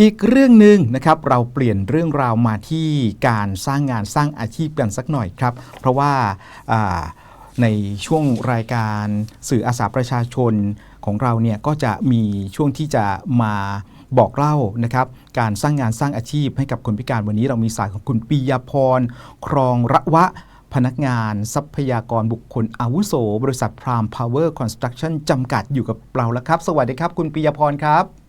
อีกเรื่องหนึ่งนะครับเราเปลี่ยนเรื่องราวมาที่การสร้างงานสร้างอาชีพกันสักหน่อยครับ เพราะว่าในช่วงรายการสื่ออาสาประชาชนของเราเนี่ยก็จะมีช่วงที่จะมาบอกเล่านะครับการสร้างงานสร้างอาชีพให้กับคนพิการวันนี้เรามีสายของคุณปียพร ครองระวะ พนักงานทรัพยากรบุคคลอาวุโส บริษัทพรามพาวเวอร์คอนสตรักชั่นจำกัดอยู่กับเราแล้วครับ สวัสดีครับ คุณปียพรครับ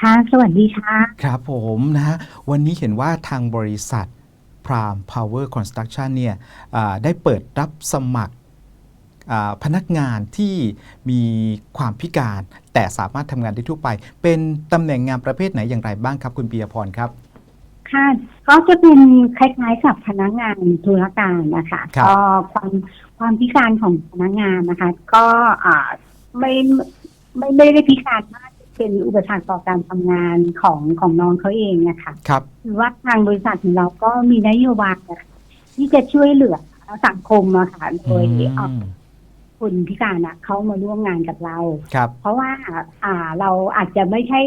ค่ะ สวัสดีค่ะ ครับผมนะฮะวันนี้เห็นว่าทางบริษัท Prime Power Construction เนี่ยอ่าได้เปิดรับสมัครอ่าพนักงานที่มีความพิการ แต่สามารถทำงานได้ทั่วไป เป็นตำแหน่งงานประเภทไหนอย่างไรบ้างครับ คุณปียพรครับ ค่ะ ก็จะเป็นคล้ายๆกับพนักงานธุรการนะคะครับ ก็ความความพิการของพนักงานนะคะ ก็อ่าไม่ไม่ไม่ได้พิการมาก เป็นอุปสรรคต่อการทำงานของของน้องเขาเองนะคะครับคือว่าทางบริษัทของเราก็มีนโยบายนะคะที่จะช่วยเหลือสังคมอะค่ะโดยเอาอืมคนพิการอะเข้ามาร่วมงานกับเราครับ เพราะว่าอ่าเราอาจจะไม่ใช่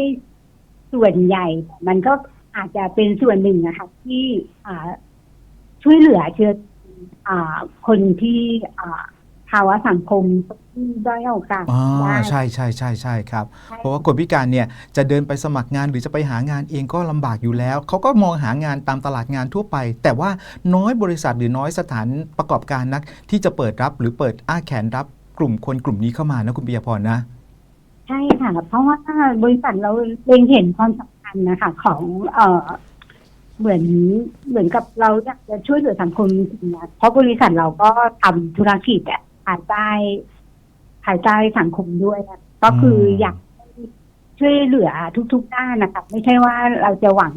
ส่วนใหญ่แต่มันก็อาจจะเป็นส่วนหนึ่งนะคะที่อ่าช่วยเหลือเชื้ออ่าคนที่อ่าภาวะสังคมที่ ด้อยโอกาสอ๋อได้ใช่ใช่ใช่ใช่ครับใช่เพราะว่าคนพิการเนี่ยจะเดินไปสมัครงานหรือจะไปหางานเองก็ลำบากอยู่แล้ว เขาก็มองหางานตามตลาดงานทั่วไป แต่ว่าน้อยบริษัทหรือน้อยสถานประกอบการนัก ที่จะเปิดรับหรือเปิดอ้าแขนรับกลุ่มคนกลุ่มนี้เข้ามานะคุณปิยพรนะ ใช่ค่ะ เพราะว่าบริษัทเราเล็งเห็นความสำคัญนะคะ ของเอ่อเหมือนเหมือนกับเราอยากจะช่วยเหลือสังคมจริงๆนะเพราะบริษัทเราก็ทำธุรกิจอะภายใต้ ภายใต้สังคมด้วยนะก็คืออมอยากให้ช่วยเหลือทุกๆด้านนะคะไม่ใช่ว่าเราจะหวัง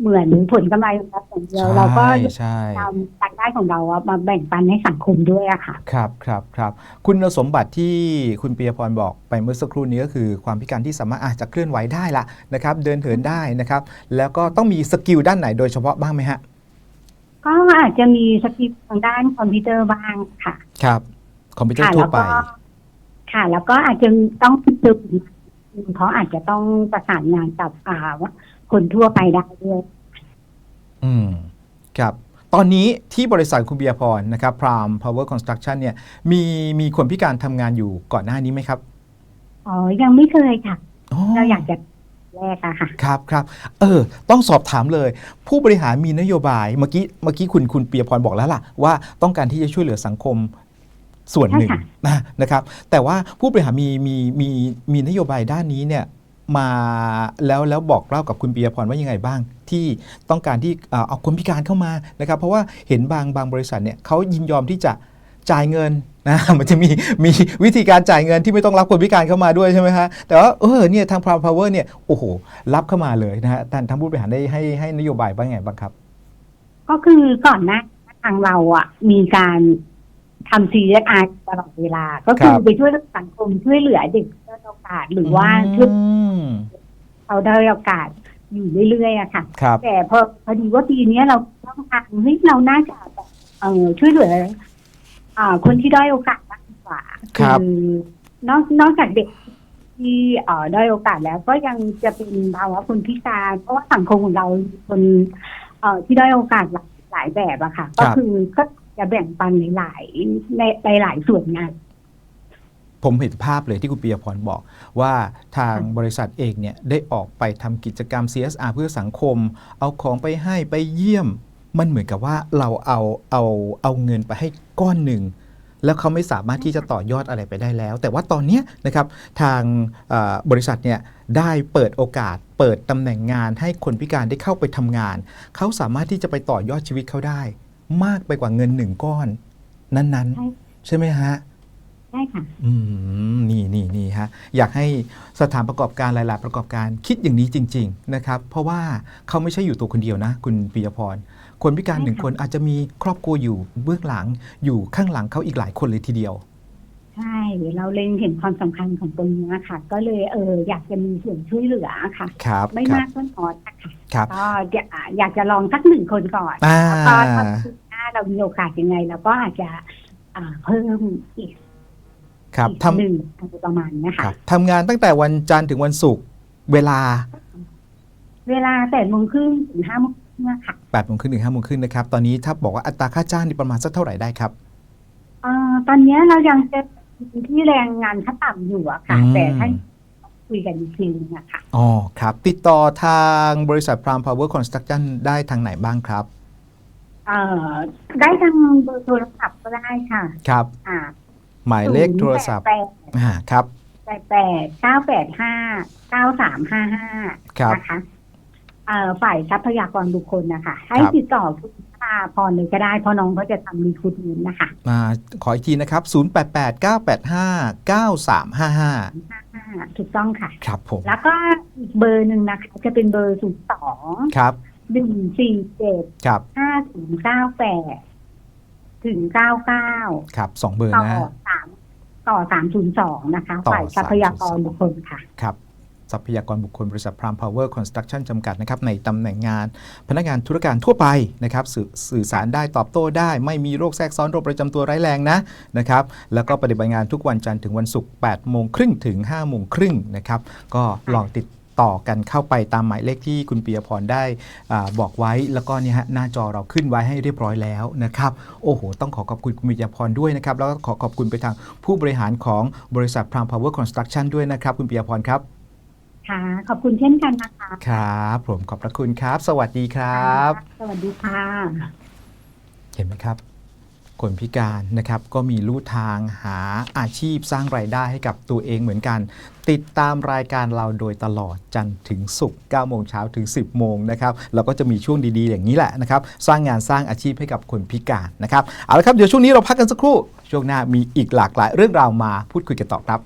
เหมือนผลกำไรของเราอย่างเดียวเราก็ใช่ใช่ทำรายได้ของเราอะมาแบ่งปันให้สังคมด้วยอะค่ะ ครับครับครับคุณสมบัติที่คุณปียพรบอกไปเมื่อสักครู่นี้ก็คือ ความพิการที่สามารถอาจจะเคลื่อนไหวได้ละนะครับ เดินเหินได้นะครับ แล้วก็ต้องมีสกิลด้านไหนโดยเฉพาะบ้างไหมฮะก็อาจจะมีสกิลทางด้านคอมพิวเตอร์บ้างค่ะ ครับ คอมพิวเตอร์ค่ะทั่แล้ววไปก็ ค่ะ แล้วก็อาจจะต้องซึมเพราะอาจจะต้องประสานงานกับอ่าคนทั่วไปได้ด้วยอืม ครับ ตอนนี้ที่บริษัทคุณเบียร์พรนะครับ Prime Power Construction เนี่ย มีมีคนพิการทำงานอยู่ก่อนหน้านี้ไหมครับ อ๋อ ยังไม่เคยค่ะอ๋อเราอยากจะแรกอะค่ะครับครับเออ ต้องสอบถามเลย ผู้บริหารมีนโยบายเมื่อกี้เมื่อกี้คุณคุณเปียพรบอกแล้วล่ะ ว่าต้องการที่จะช่วยเหลือสังคม ส่วนหนึ่งใช่ค่ะนะนะครับ แต่ว่าผู้บริหารมีมีมีมีนโยบายด้านนี้เนี่ยมาแล้วแล้วบอกเล่ากับคุณปียพรว่ายังไงบ้าง ที่ต้องการที่เอ่อเอาคนพิการเข้ามานะครับ เพราะว่าเห็นบางบางบริษัทเนี่ยเขายินยอมที่จะจ่ายเงินนะมันจะมีมีวิธีการจ่ายเงินที่ไม่ต้องรับคนพิการเข้ามาด้วยใช่ไหมฮะแต่ว่าเออเนี่ยทาง Prime Power เนี่ยโอ้โหรับเข้ามาเลยนะฮะท่านทางผู้บริหารได้ให้ให้นโยบายบ้างไงบ้างครับ ก็คือก่อนหน้าทางเราอะมีการ ทำ CSR ตลอดเวลา ก็คือครับ ไปช่วยสังคมช่วยเหลือเด็กด้อยโอกาสหรือว่าช่วยอืมเขาด้อยโอกาสอยู่เรื่อยๆอะค่ะ ครับ แต่พอพอดีว่าปีเนี้ยเราต้องการเฮ้ยเราน่าจะแบบเออช่วยเหลืออ่าคนที่ด้อยโอกาสมากกว่าครับ อนอกนอกจากเด็กที่เอ่อด้อยโอกาสแล้วก็ยังจะเป็นภาวะคนพิการ เพราะว่าสังคมของเราคนเอ่อที่ด้อยโอกาสหลายหลายแบบอะค่ะ ก็คือก็ จะแบ่งปันในหลายในในหลายส่วนงาน ผมเห็นภาพเลยที่คุณปียพรบอกว่าทางบริษัทเองเนี่ยได้ออกไปทำกิจกรรม CSR เพื่อสังคม เอาของไปให้ไปเยี่ยม มันเหมือนกับว่าเราเอาเอาเอาเงินไปให้ก้อนหนึ่งแล้วเขาไม่สามารถที่จะต่อยอดอะไรไปได้แล้ว แต่ว่าตอนเนี้ยนะครับทางเอ่อบริษัทเนี่ยได้เปิดโอกาส เปิดตำแหน่งงานให้คนพิการได้เข้าไปทำงาน เขาสามารถที่จะไปต่อยอดชีวิตเขาได้ มากไปกว่าเงินหนึ่งก้อน นั้นใช่ๆใช่ไหมฮะใช่ค่ะอืมนี่นี่นี่ฮะอยากให้สถานประกอบการหลาย ๆ ประกอบการคิดอย่างนี้จริง ๆ นะครับ เพราะว่าเขาไม่ใช่อยู่ตัวคนเดียวนะ คุณปิยพร คนพิการใช่ค่ะหนึ่งคนอาจจะมีครอบครัวอยู่เบื้องหลังอยู่ข้างหลังเขาอีกหลายคนเลยทีเดียว ใช่เราเล็งเห็นความสำคัญของตรงนี้ค่ะ ก็เลยเอออยากจะมีส่วนช่วยเหลือค่ะครับไม่ครัมาบกก็น้อยอะค่ะครับก็อยากอยากจะลองสักหนึ่งคนก่อนอ่าแล้วก็ถ้าหน้าเรามีโอกาสยังไงเราก็อาจจะอ่าเพิ่มอีกครับอีกทำหนึ่งอะไรประมาณเนี้ยคค่ะรับทำงานตั้งแต่วันจันทร์ถึงวันศุกร์เวลา เวลาแปดโมงครึ่งถึงห้าโมงครึ่งค่ะ8โมงครึ่งถึง5โมงครึ่งนะครับ ตอนนี้ถ้าบอกว่าอัตราค่าจ้างนี่ประมาณสักเท่าไหร่ได้ครับเอ่อตอนนี้เรายังจะ ที่แรงงานขั้นต่ำอยู่อะค่ะอืมแต่ถ้าคุยกันอีกทีนึงอะค่ะอ๋อครับ ติดต่อทางบริษัท Prime Power Construction ได้ทางไหนบ้างครับ เอ่อได้ทางเบอร์โทรศัพท์ก็ได้ค่ะ ครับ อ่า หมายเลขโทรศัพท์แปดอ่าครับแปดแปดเก้าแปดห้าเก้าสามห้าห้าครับนะคะเอ่อฝ่ายทรัพยากรบุคคลนะคะ ให้ครับติดต่อคุณ พาพรเลยก็ได้เพราะน้องเขาจะทำรีคูดเมนต์นะคะมาขออีกทีนะครับ 0889859355 อ่าถูกต้องค่ะ ครับผม แล้วก็อีกเบอร์หนึ่งนะคะ จะเป็นเบอร์ศูนย์สองครับ หนึ่งสี่เจ็ดครับ ห้าศูนย์เก้าแปดถึงเก้าเก้าครับสองเบอร์ต่อนะสามต่อสามศูนย์สองนะคะ ต่อฝ่ายทรัพยากรบุคคลค่ะ ครับ ทรัพยากรบุคคลบริษัท Prime Power Construction จำกัดนะครับในตำแหน่งงาน พนักงานธุรการทั่วไปนะครับสื่อสื่อสารได้ตอบโต้ได้ ไม่มีโรคแทรกซ้อนโรคประจำตัวร้ายแรงนะนะครับแล้วก็ปฏิบัติงานทุกวันจันทร์ถึงวันศุกร์8โมงครึ่งถึง5โมงครึ่งนะครับก็ลองติดต่อกันเข้าไปตามหมายเลขที่คุณปียพรได้อบอกไว้แล้วก็นี่ฮะหน้าจอเราขึ้นไว้ให้เรียบร้อยแล้วนะครับโอ้โห ต้องขอขอบคุณคุณปียพรด้วยนะครับ แล้วก็ขอขอบคุณไปทางผู้บริหารของบริษัท Prime Power Construction ด้วยนะครับ คุณปียพรครับ ค่ะ ขอบคุณเช่นกันนะคะ ครับผมขอบพระคุณครับ สวัสดีครับ สวัสดีค่ะ เห็นไหมครับ คนพิการนะครับ ก็มีลู่ทางหาอาชีพสร้างรายได้ให้กับตัวเองเหมือนกัน ติดตามรายการเราโดยตลอดจันทร์ถึงศุกร์9โมงเช้าถึง 10 โมงนะครับเราก็จะมีช่วงดีๆ อย่างนี้แหละนะครับ สร้างงานสร้างอาชีพให้กับคนพิการนะครับเอาละครับเดี๋ยวช่วงนี้เราพักกันสักครู่ ช่วงหน้ามีอีกหลากหลายเรื่องราวมาพูดคุยกันต่อครับ